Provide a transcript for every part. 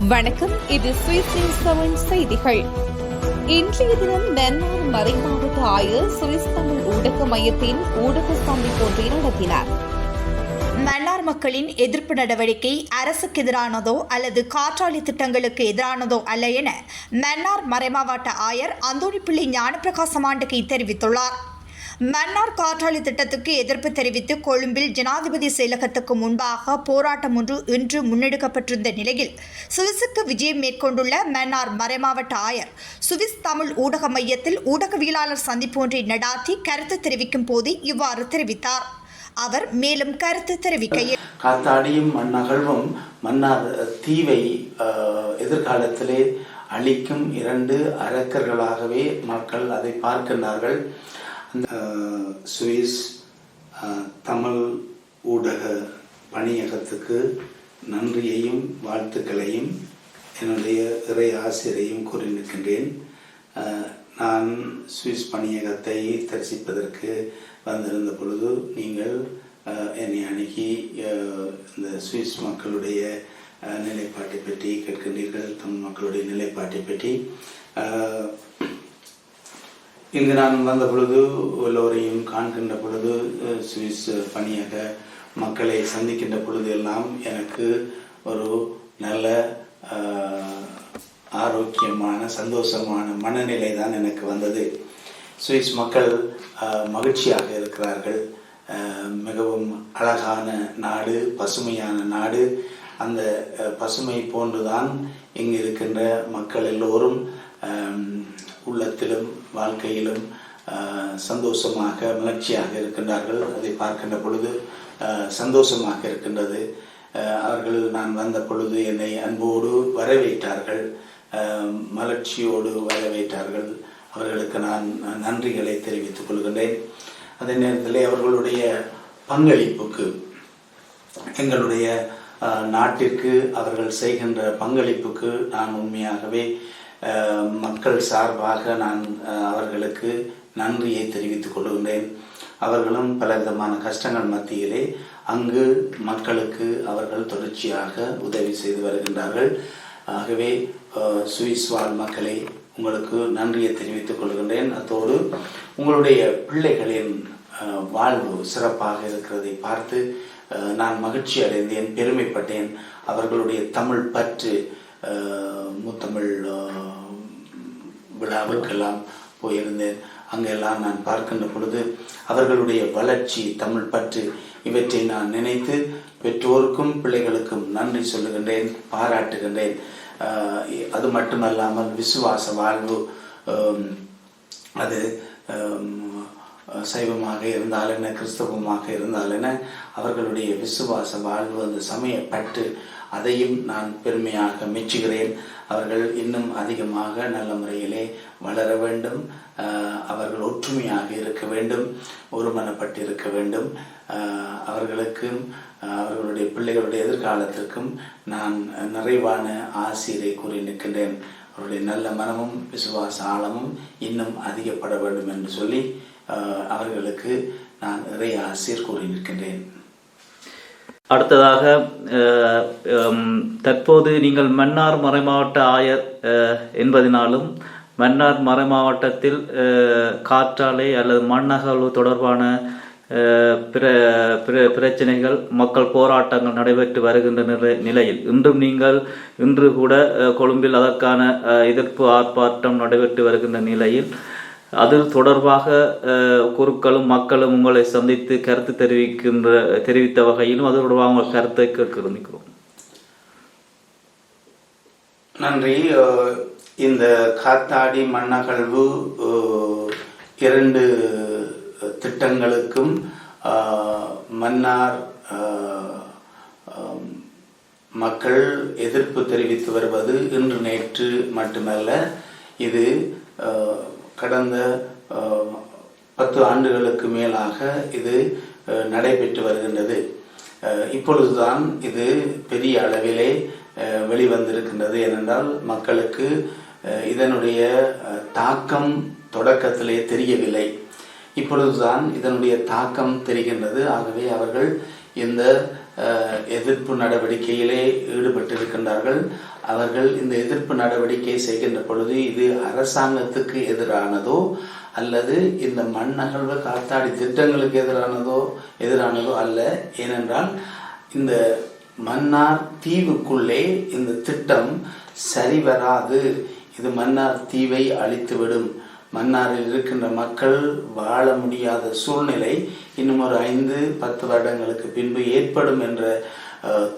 வணக்கம். இது செய்திகள். இன்றைய தினம் மன்னார் மறைமாவட்ட ஆயர் சுவிஸ் தமிழ் ஊடக மையத்தின் ஊடக சந்திப்பு ஒன்றை நடத்தினார். மன்னார் மக்களின் எதிர்ப்பு நடவடிக்கை அரசுக்கு எதிரானதோ அல்லது காற்றாலை திட்டங்களுக்கு எதிரானதோ அல்ல என மன்னார் மறைமாவட்ட ஆயர் அந்தோணிப்பிள்ளை ஞானப்பிரகாசம் ஆண்டுகை தெரிவித்துள்ளார். மன்னார் காற்றாலை திட்டத்துக்கு எதிர்ப்பு தெரிவித்து கொழும்பில் ஜனாதிபதி செயலகத்துக்கு முன்பாக போராட்டம் ஒன்று இன்று முன்னெடுக்கப்பட்டிருந்த நிலையில் சுவிஸுக்கு விஜயம் மேற்கொண்டுள்ள மன்னார் மறைமாவட்ட ஆயர் சுவிஸ் தமிழ் ஊடக மையத்தில் ஊடகவியலாளர் சந்திப்பு ஒன்றை நடாத்தி கருத்து தெரிவிக்கும் போது இவ்வாறு தெரிவித்தார். அவர் மேலும் கருத்து தெரிவிக்கையில் காத்தாடியும் மண்ணகழ்வும் மன்னார் தீவை எதிர்காலத்திலே அழிக்கும் இரண்டு அரக்கர்களாகவே மக்கள் அதை பார்க்கின்றார்கள். சுவிஸ் தமிழ் ஊடக பணியகத்துக்கு நன்றியையும் வாழ்த்துக்களையும் என்னுடைய இறை ஆசிரியரையும் கூறி நிற்கின்றேன் நான் சுவிஸ் பணியகத்தை தரிசிப்பதற்கு வந்திருந்த பொழுது நீங்கள் என்னை அணுகி இந்த சுவிஸ் மக்களுடைய நிலைப்பாட்டை பற்றி கேட்கின்றீர்கள் தமிழ் மக்களுடைய நிலைப்பாட்டை பற்றி. இங்கு நான் வந்த பொழுது எல்லோரையும் காண்கின்ற பொழுது சுவிஸ் பணியக மக்களை சந்திக்கின்ற பொழுது எல்லாம் எனக்கு ஒரு நல்ல ஆரோக்கியமான சந்தோஷமான மனநிலை தான் எனக்கு வந்தது. சுவிஸ் மக்கள் மகிழ்ச்சியாக இருக்கிறார்கள். மிகவும் அழகான நாடு பசுமையான நாடு. அந்த பசுமை போன்றுதான் இங்கு இருக்கின்ற மக்கள் எல்லோரும் உள்ளத்திலும் வாழ்க்கையிலும் சந்தோஷமாக மலர்ச்சியாக இருக்கின்றார்கள். அதை பார்க்கின்ற பொழுது சந்தோஷமாக இருக்கின்றது. அவர்கள் நான் வந்த பொழுது என்னை அன்போடு வரவேற்றார்கள். மலர்ச்சியோடு வரவேற்றார்கள். அவர்களுக்கு நான் நன்றிகளை தெரிவித்துக் கொள்கின்றேன். அதே நேரத்தில் அவர்களுடைய பங்களிப்புக்கு எங்களுடைய நாட்டிற்கு அவர்கள் செய்கின்ற பங்களிப்புக்கு நான் உண்மையாகவே மக்கள் சார்பாக நான் அவர்களுக்கு நன்றியை தெரிவித்துக் கொள்கின்றேன். அவர்களும் பலவிதமான கஷ்டங்கள் மத்தியிலே அங்கு மக்களுக்கு அவர்கள் தொடர்ச்சியாக உதவி செய்து வருகின்றார்கள். ஆகவே சுவிஸ் வாழ் மக்களை உங்களுக்கு நன்றியை தெரிவித்துக் கொள்கின்றேன். அத்தோடு உங்களுடைய பிள்ளைகளின் வாழ்வு சிறப்பாக இருக்கிறதை பார்த்து நான் மகிழ்ச்சி அடைந்தேன் பெருமைப்பட்டேன். அவர்களுடைய தமிழ் பற்று முத்தமிழ் விழாவுக்கெல்லாம் போயிருந்தேன். அங்கெல்லாம் நான் பார்க்கின்ற பொழுது அவர்களுடைய வளர்ச்சி தமிழ் பற்று இவற்றை நான் நினைத்து பெற்றோருக்கும் பிள்ளைகளுக்கும் நன்றி சொல்லுகின்றேன் பாராட்டுகின்றேன். அது மட்டுமல்லாமல் விசுவாச வாழ்வு அது சைவமாக இருந்தால் என்ன கிறிஸ்தவமாக இருந்தால் என்ன அவர்களுடைய விசுவாச வாழ்வு அந்த சமயப்பட்டு அதையும் நான் பெருமையாக மெச்சுகிறேன். அவர்கள் இன்னும் அதிகமாக நல்ல முறையிலே வளர வேண்டும். அவர்கள் ஒற்றுமையாக இருக்க வேண்டும். ஒருமனப்பட்டு இருக்க வேண்டும் அவர்களுக்கும் அவர்களுடைய பிள்ளைகளுடைய எதிர்காலத்திற்கும் நான் நிறைவான ஆசிரியரை கூறி நிற்கின்றேன். அவருடைய நல்ல மனமும் விசுவாச ஆழமும் இன்னும் அதிகப்பட வேண்டும் என்று சொல்லி அவர்களுக்கு நான் இறை ஆசிரியர் கூறி நிற்கின்றேன். அடுத்ததாக தற்போது நீங்கள் மன்னார் மறைமாவட்ட ஆயர் என்பதினாலும் மன்னார் மறைமாவட்டத்தில் காற்றாலை அல்லது மண்ணகழ்வு தொடர்பான பிற பிற பிரச்சனைகள் மக்கள் போராட்டங்கள் நடைபெற்று வருகின்ற நிலை- நிலையில். இன்றும் நீங்கள் இன்று கூட கொழும்பில் அதற்கான எதிர்ப்பு ஆர்ப்பாட்டம் நடைபெற்று வருகின்ற நிலையில் அது தொடர்பாக அஹ், குருக்களும் மக்களும் உங்களை சந்தித்து கருத்து தெரிவிக்கின்ற தெரிவித்த வகையிலும் அது தொடர்பாக உங்கள் கருத்தை கேட்க நிற்கிறோம் நன்றி. அஹ், இந்த காத்தாடி மண்ணகழ்வு இரண்டு திட்டங்களுக்கும் மன்னார் மக்கள் எதிர்ப்பு தெரிவித்து வருவது இன்று நேற்று மட்டுமல்ல இது கடந்த பத்து ஆண்டுகளுக்கு மேலாக இது நடைபெற்று வருகின்றது. இப்பொழுதுதான் இது பெரிய அளவிலே வெளிவந்திருக்கின்றது ஏனென்றால் மக்களுக்கு இதனுடைய தாக்கம் தொடக்கத்திலே தெரியவில்லை. இப்பொழுதுதான் இதனுடைய தாக்கம் தெரிகின்றது. ஆகவே அவர்கள் இந்த எதிர்ப்பு நடவடிக்கையிலே ஈடுபட்டிருக்கின்றார்கள். அவர்கள் இந்த எதிர்ப்பு நடவடிக்கை செய்கின்ற பொழுது இது அரசாங்கத்துக்கு எதிரானதோ அல்லது இந்த மண்ணகழ்வு காத்தாடி திட்டங்களுக்கு எதிரானதோ எதிரானதோ அல்ல. ஏனென்றால் இந்த மன்னார் தீவுக்குள்ளே இந்த திட்டம் சரிவராது. இது மன்னார் தீவை அழித்துவிடும். மன்னாரில் இருக்கின்ற மக்கள் வாழ முடியாத சூழ்நிலை இன்னும் ஒரு ஐந்து பத்து வருடங்களுக்கு பின்பு ஏற்படும் என்ற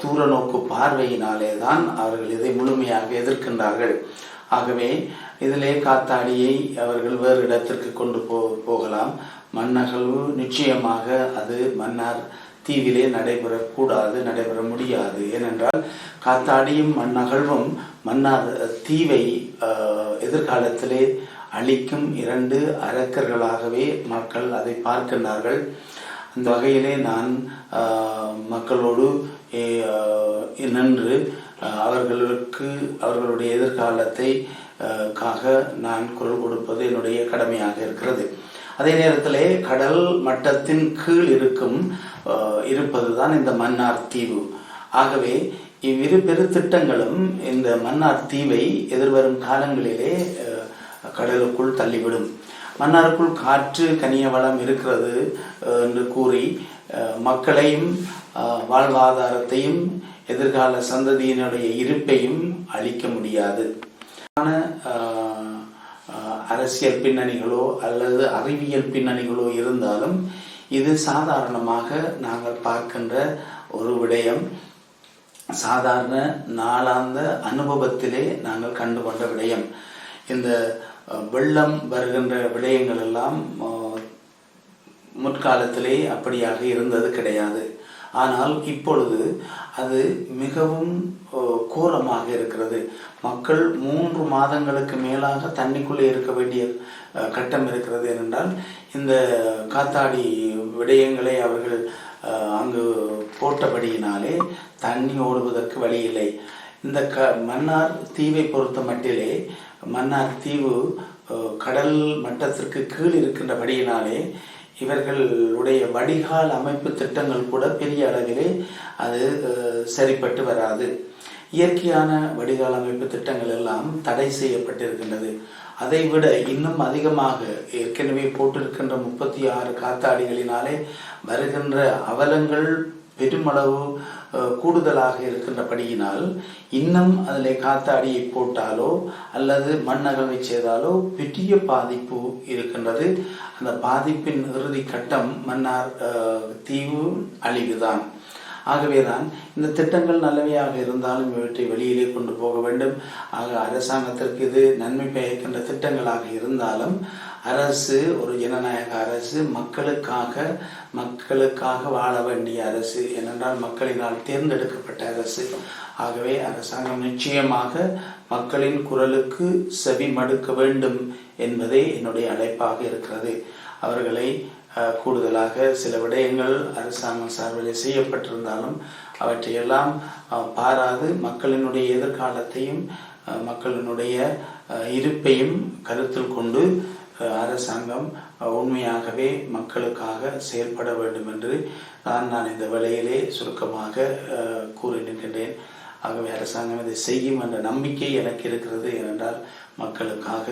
தூர நோக்கு பார்வையினாலே தான் அவர்கள் இதை முழுமையாக எதிர்க்கின்றார்கள். ஆகவே இதிலே காத்தாடியை அவர்கள் வேறு இடத்திற்கு கொண்டு போ போகலாம். மண்ணகழ்வு நிச்சயமாக அது மன்னார் தீவிலே நடைபெறக்கூடாது நடைபெற முடியாது. ஏனென்றால் காத்தாடியும் மண்ணகழ்வும் மன்னார் தீவை எதிர்காலத்திலே அழிக்கும் இரண்டு அரக்கர்களாகவே மக்கள் அதை பார்க்கின்றார்கள். அந்த வகையிலே நான் மக்களோடு நின்று அவர்களுக்கு அவர்களுடைய எதிர்காலத்தை காக நான் குரல் கொடுப்பது என்னுடைய கடமையாக இருக்கிறது. அதே நேரத்திலே கடல் மட்டத்தின் கீழ் இருக்கும் இருப்பதுதான் இந்த மன்னார் தீவு. ஆகவே இவ்விரு பெரு திட்டங்களும் இந்த மன்னார் தீவை எதிர்வரும் காலங்களிலே கடலுக்குள் தள்ளிவிடும். மன்னாருக்குள் காற்று கனிய வளம் இருக்கிறது என்று கூறி மக்களையும் வாழ்வாதாரத்தையும் எதிர்கால சந்ததியினுடைய இருப்பையும் அழிக்க முடியாது. அரசியல் பின்னணிகளோ அல்லது அறிவியல் பின்னணிகளோ இருந்தாலும் இது சாதாரணமாக நாங்கள் பார்க்கின்ற ஒரு விடயம். சாதாரண நாளாந்த அனுபவத்திலே நாங்கள் கண்டு கொண்ட விடயம். இந்த வெள்ளம் வருகின்ற விடயங்கள் எல்லாம் முற்காலத்திலே அப்படியாக இருந்தது கிடையாது. ஆனால் இப்பொழுது அது மிகவும் கோரமாக இருக்கிறது. மக்கள் மூன்று மாதங்களுக்கு மேலாக தண்ணிக்குள்ளே இருக்க வேண்டிய கட்டம் இருக்கிறது ஏனென்றால் இந்த காத்தாடி விடயங்களை அவர்கள் அங்கு போட்டபடியினாலே தண்ணி ஓடுவதற்கு வழி இல்லை இந்த க மன்னார் தீவை பொறுத்த மட்டிலே மன்னார் தீவு கடல் மட்டத்திற்கு கீழ் இருக்கின்றபடியினாலே இவர்களுடைய வடிகால் அமைப்பு திட்டங்கள் கூட பெரிய அளவிலே அது சரிப்பட்டு வராது. இயற்கையான வடிகால் அமைப்பு திட்டங்கள் எல்லாம் தடை செய்யப்பட்டிருக்கின்றது. அதை விட இன்னும் அதிகமாக ஏற்கனவே போட்டிருக்கின்ற முப்பத்தி ஆறு காத்தாடிகளினாலே வருகின்ற அவலங்கள் பெருமளவு கூடுதலாக இருக்கின்றபடியினால் இன்னும் அதில் காத்தாடியை போட்டாலோ அல்லது மண்ணகமை செய்தாலோ பெரிய பாதிப்பு இருக்கின்றது. அந்த பாதிப்பின் இறுதி கட்டம் மன்னார் அஹ், தீவு அழிவுதான். ஆகவேதான் இந்த திட்டங்கள் நல்லவையாக இருந்தாலும் இவற்றை வெளியிலே கொண்டு போக வேண்டும். ஆக அரசாங்கத்திற்கு இது நன்மை பயக்கின்ற திட்டங்களாக இருந்தாலும் அரசு ஒரு ஜனநாயக அரசு மக்களுக்காக மக்களுக்காக வாழ வேண்டிய அரசு. ஏனென்றால் மக்களினால் தேர்ந்தெடுக்கப்பட்ட அரசு. ஆகவே அரசாங்கம் நிச்சயமாக மக்களின் குரலுக்கு செவி மடுக்க வேண்டும் என்பதே என்னுடைய அழைப்பாக இருக்கிறது. அவர்களை கூடுதலாக சில விடயங்கள் அரசாங்கம் சார்பில் செய்யப்பட்டிருந்தாலும் அவற்றையெல்லாம் பாராது மக்களினுடைய எதிர்காலத்தையும் மக்களினுடைய இருப்பையும் கருத்தில் கொண்டு அரசாங்கம் உண்மையாகவே மக்களுக்காக செயல்பட வேண்டும் என்று நான் நான் இந்த வேளையிலே சுருக்கமாக அஹ், கூறி நிற்கின்றேன் ஆகவே அரசாங்கம் இதை செய்யும் என்ற நம்பிக்கை எனக்கு இருக்கிறது ஏனென்றால் மக்களுக்காக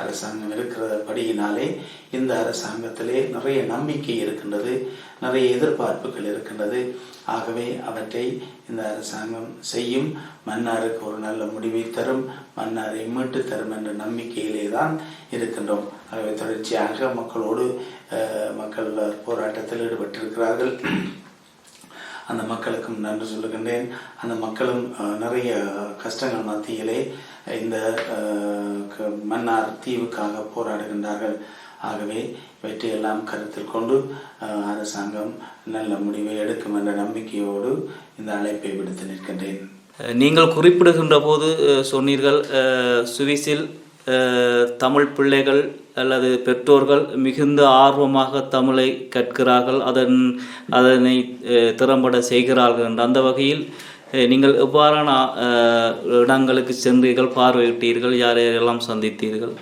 அரசாங்கம் இருக்கிறபடியினாலே இந்த அரசாங்கத்திலே நிறைய நம்பிக்கை இருக்கின்றது நிறைய எதிர்பார்ப்புகள் இருக்கின்றது. ஆகவே அவற்றை இந்த அரசாங்கம் செய்யும். மன்னாருக்கு ஒரு நல்ல முடிவை தரும் மன்னாரை மீட்டு தரும் என்ற நம்பிக்கையிலே தான் இருக்கின்றோம். ஆகவே தொடர்ச்சியாக மக்களோடு மக்கள் போராட்டத்தில் ஈடுபட்டிருக்கிறார்கள். அந்த மக்களுக்கும் நன்றி சொல்லுகின்றேன். அந்த மக்களும் நிறைய கஷ்டங்கள் மத்தியிலே இந்த க- மன்னார் தீவுக்காக போராடுகின்றார்கள். ஆகவே இவற்றையெல்லாம் கருத்தில் கொண்டு அரசாங்கம் நல்ல முடிவை எடுக்கும் என்ற நம்பிக்கையோடு இந்த அழைப்பை விடுத்து நிற்கின்றேன். நீங்கள் குறிப்பிடுகின்ற போது சொன்னீர்கள் சுவிசில் சுவிஸில் தமிழ் பிள்ளைகள் அல்லது பெற்றோர்கள் மிகுந்த ஆர்வமாக தமிழை கற்கிறார்கள். அதன் அதனை திறம்பட செய்கிறார்கள் என்ற. அந்த வகையில் நீங்கள் எவ்வாறான இடங்களுக்கு சென்றீர்கள்? பார்வையிட்டீர்கள்? யாரையெல்லாம் சந்தித்தீர்கள்?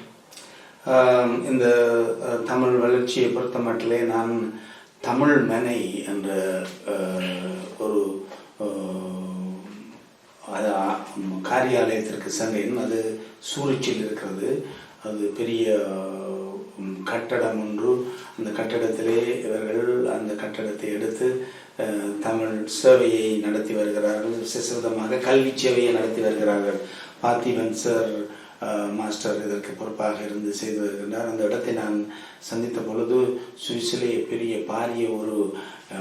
இந்த தமிழ் வளர்ச்சியை பொறுத்த மட்டிலே நான் தமிழ் மனை என்ற ஒரு அது காரியாலயத்திற்கு சென்றேன் அது சூரிச்சில் இருக்கிறது. அது பெரிய கட்டடம் ஒன்று. அந்த கட்டடத்திலே இவர்கள் அந்த கட்டடத்தை எடுத்து தமிழ் சேவையை நடத்தி வருகிறார்கள். விசேஷமாக கல்வி சேவையை நடத்தி வருகிறார்கள். பார்த்திபன் சார் மாஸ்டர் இதற்கு பொறுப்பாக இருந்து செய்து வருகின்றார். அந்த இடத்தை நான் சந்தித்த பொழுது சுவிஸிலே பெரிய பாரிய ஒரு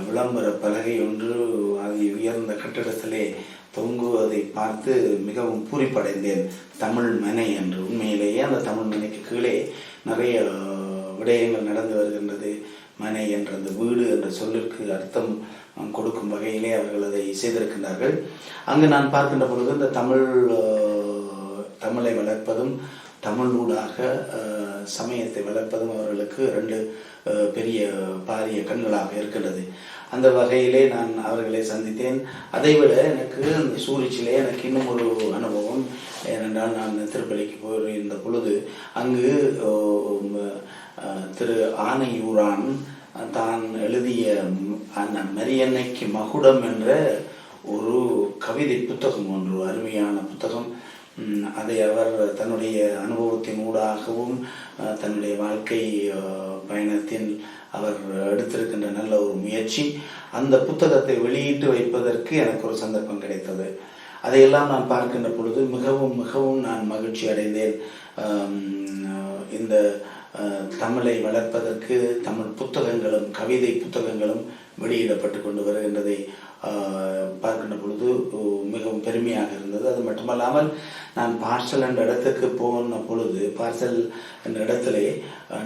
விளம்பர பலகை ஒன்று அது உயர்ந்த கட்டிடத்திலே தொங்குவதை பார்த்து மிகவும் பூரிப்படைந்தேன். தமிழ் மனை என்று. உண்மையிலேயே அந்த தமிழ் மனைக்கு கீழே நிறைய விடயங்கள் நடந்து வருகின்றது. மனை என்ற அந்த வீடு என்ற சொல்லிற்கு அர்த்தம் கொடுக்கும் வகையிலே அவர்கள் அதை செய்திருக்கின்றார்கள். அங்கு நான் பார்க்கின்ற பொழுது இந்த தமிழ் தமிழை வளர்ப்பதும் தமிழூடாக சமயத்தை வளர்ப்பதும் அவர்களுக்கு ரெண்டு பெரிய பாரிய கண்களாக இருக்கின்றது. அந்த வகையிலே நான் அவர்களை சந்தித்தேன். அதைவிட எனக்கு அந்த சூரிச்சிலே எனக்கு இன்னும் ஒரு அனுபவம். ஏனென்றால் நான் திருப்பலிக்கு போயிருந்த பொழுது அங்கு திரு ஆனையூரான் தான் எழுதிய அந்த மரியன்னைக்கு மகுடம் என்ற ஒரு கவிதை புத்தகம் ஒன்று அருமையான புத்தகம். அதை அவர் தன்னுடைய அனுபவத்தின் ஊடாகவும் தன்னுடைய வாழ்க்கை பயணத்தில் அவர் எடுத்திருக்கின்ற நல்ல ஒரு முயற்சி அந்த புத்தகத்தை வெளியிட்டு வைப்பதற்கு எனக்கு ஒரு சந்தர்ப்பம் கிடைத்தது. அதையெல்லாம் நான் பார்க்கின்ற பொழுது மிகவும் மிகவும் நான் மகிழ்ச்சி அடைந்தேன். இந்த தமிழை வளர்ப்பதற்கு தமிழ் புத்தகங்களும் கவிதை புத்தகங்களும் வெளியிடப்பட்டு கொண்டு வருகின்றதை பார்க்கின்ற பொழுது மிகவும் பெருமையாக இருந்தது. அது மட்டுமல்லாமல் நான் பார்சல் என்ற இடத்துக்கு போன பொழுது பார்சல் என்ற இடத்திலே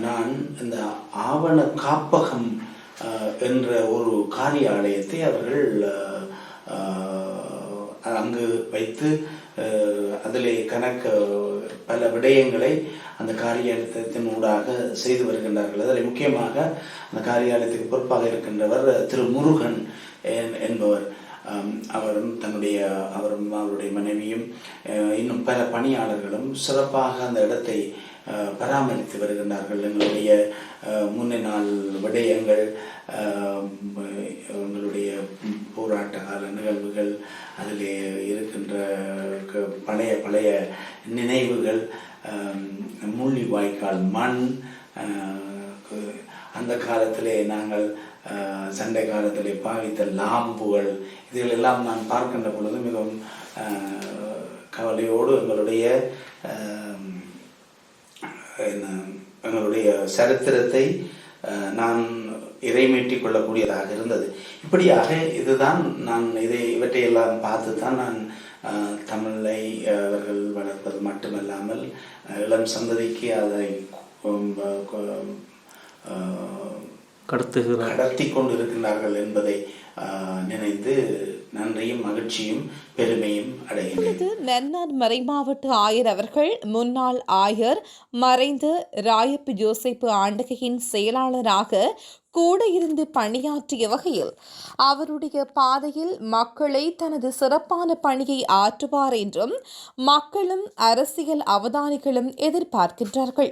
நான் இந்த ஆவண காப்பகம் என்ற ஒரு காரியாலயத்தை அவர்கள் அங்கு வைத்து அதிலே கணக்க பல விடயங்களை அந்த காரியாலயத்தின் ஊடாக செய்து வருகின்றார்கள். அதில் முக்கியமாக அந்த காரியாலயத்துக்கு பொறுப்பாக இருக்கின்றவர் திரு முருகன் என்பவர் அவரும் தன்னுடைய அவரும் அவருடைய மனைவியும் இன்னும் பல பணியாளர்களும் சிறப்பாக அந்த இடத்தை பராமரித்து வருகின்றார்கள். எங்களுடைய முன்ன நாள் விடயங்கள் எங்களுடைய போராட்ட கால நிகழ்வுகள் அதிலே இருக்கின்ற க- பழைய பழைய நினைவுகள் ஆம், முள்ளி வாய்க்கால் மண் அந்த காலத்திலே நாங்கள் சண்டை காலத்திலே பாவித்த லாம்புகள் இதிலெல்லாம் நான் பார்க்கின்ற பொழுது மிகவும் கவலையோடு எங்களுடைய என்ன, எங்களுடைய சரித்திரத்தை நான் இறைமீட்டிக் கொள்ளக்கூடியதாக இருந்தது. இப்படியாக இதுதான் நான் இதை இவற்றையெல்லாம் பார்த்து தான் நான் தமிழை அவர்கள் வளர்ப்பது மட்டுமல்லாமல் இளம் சந்ததிக்கு அதை கடத்துகிறார். கடத்தி கொண்டு இருக்கின்றார்கள் என்பதை நினைத்து நன்றியும் மகிழ்ச்சியும் பெருமையும் அடைகின்றேன் இது நன்னார் மறைமாவட்ட ஆயர் அவர்கள் முன்னாள் ஆயர் மறைந்த ராயப்பு ஜோசப்பு ஆண்டகையின் செயலாளராக கூட இருந்து பணியாற்றிய வகையில் அவருடைய பாதையில் மக்களை தனது சிறப்பான பணியை ஆற்றுவார் என்றும் மக்களும் அரசியல் அவதானிகளும் எதிர்பார்க்கின்றார்கள்.